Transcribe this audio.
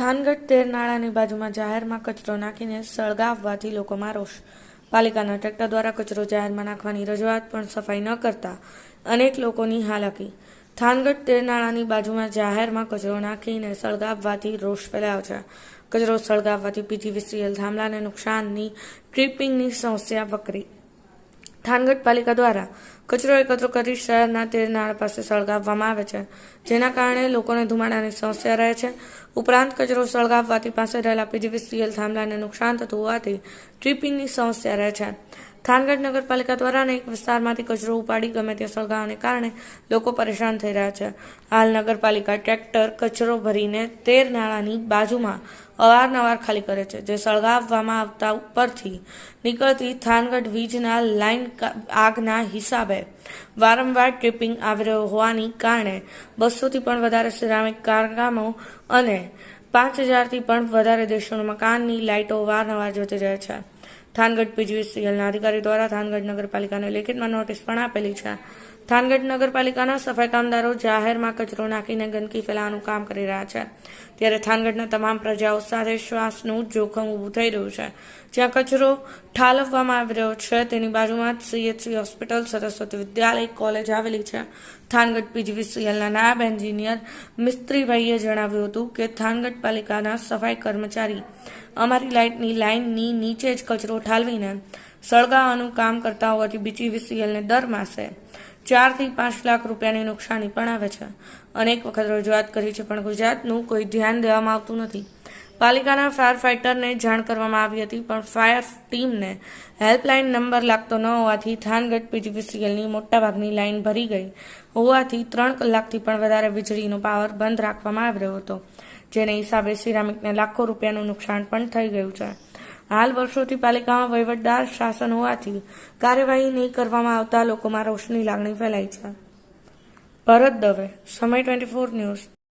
થાનગઢ તેરનાળાની બાજુમાં જાહેરમાં કચરો નાખીને સળગાવવાથી લોકોમાં રોષ. પાલિકાના ટ્રેક્ટર દ્વારા કચરો જાહેરમાં નાખવાની રજૂઆત પણ સફાઈ ન કરતા અનેક લોકોની હાલાકી. થાનગઢ તેર નાળાની બાજુમાં જાહેરમાં કચરો નાખીને સળગાવવાથી રોષ ફેલાયો છે. કચરો સળગાવવાથી પીજીવીસીએલ થાંભલાને નુકસાનની ટ્રીપિંગની સમસ્યા વકરી. થાનગઢ પાલિકા દ્વારા કચરો એકત્ર કરી શહેરના તેર નાળા પાસે સળગાવવામાં આવે છે, જેના કારણે લોકોને ધુમાડાની સમસ્યા રહે છે. ઉપરાંત કચરો સળગાવવાથી પાસે રહેલા પીજીવીસીએલ થાંભલાને નુકસાન થતું હોવાથી ટ્રીપિંગની સમસ્યા રહે છે. થાનગઢ નગરપાલિકા દ્વારા અનેક વિસ્તારમાંથી કચરો ઉપાડી ગમે તે સળગાવવાને કારણે લોકો પરેશાન થઈ રહ્યા છે. હાલ નગરપાલિકા ટ્રેક્ટર કચરો ભરીને તેર નાળાની બાજુમાં અવારનવાર ખાલી કરે છે, જે સળગાવવામાં આવતા ઉપરથી નીકળતી થાનગઢ વીજના લાઇન આગના હિસાબે વારંવાર ટ્રિપિંગ આવી રહ્યો હોવાની કારણે બસોથી પણ વધારે સિરામિક કારકામો અને પાંચ હજારથી પણ વધારે દેશોના મકાનની લાઇટો વારંવાર જતી રહે છે. થાનગઢ પીજીવીસીએલના અધિકારી દ્વારા થાનગઢ નગરપાલિકાને લેખિતમાં નોટિસ પણ આપેલી છે. થાનગઢ નગરપાલિકાના સફાઈ કામદારો જાહેરમાં કચરો નાખીને ગંદકી ફેલાવાનું કામ કરી રહ્યા છે. ત્યારે થાનગઢના તમામ પ્રજાઓ સાથે શ્વાસનું જોખમ ઊભું થઈ રહ્યું છે. જ્યાં કચરો ઠાલવવામાં આવી રહ્યો છે, તેની બાજુમાં જ સીએચસી હોસ્પિટલ, સરસ્વતી વિદ્યાલય, કોલેજ આવેલી છે. થાનગઢ પીજીવીસીએલના નાયબ એન્જિનિયર મિસ્ત્રીભાઈએ જણાવ્યું હતું કે થાનગઢ પાલિકાના સફાઈ કર્મચારી અમારી લાઇટની લાઇનની નીચે જ કચરો ઠાલવીને સળગાવવાનું કામ કરતા હોવાથી બીજીવીસીએલને દર માસે ચારથી પાંચ લાખ રૂપિયાની નુકસાની પણ આવે છે. અનેક વખત રજૂઆત કરી છે, પણ ગુજરાતનું કોઈ ધ્યાન દેવામાં આવતું નથી. પાલિકાના ફાયર ફાઇટરને જાણ કરવામાં આવી હતી, પણ ફાયર ટીમને હેલ્પલાઇન નંબર લાગતો ન હોવાથી થાનગઢ પીજીવીસીએલની મોટાભાગની લાઇન ભરી ગઈ. હોવાથી ત્રણ કલાકથી પણ વધારે વીજળીનો પાવર બંધ રાખવામાં આવી રહ્યો હતો, જેને હિસાબે સિરામિકને લાખો રૂપિયાનું નુકસાન પણ થઈ ગયું છે. હાલ વર્ષોથી પાલિકામાં વહીવટદાર શાસન હોવાથી કાર્યવાહી નહીં કરવામાં આવતા લોકોમાં રોષની લાગણી ફેલાઈ છે. ભરત દવે, સમય ટ્વેન્ટી ફોર ન્યૂઝ.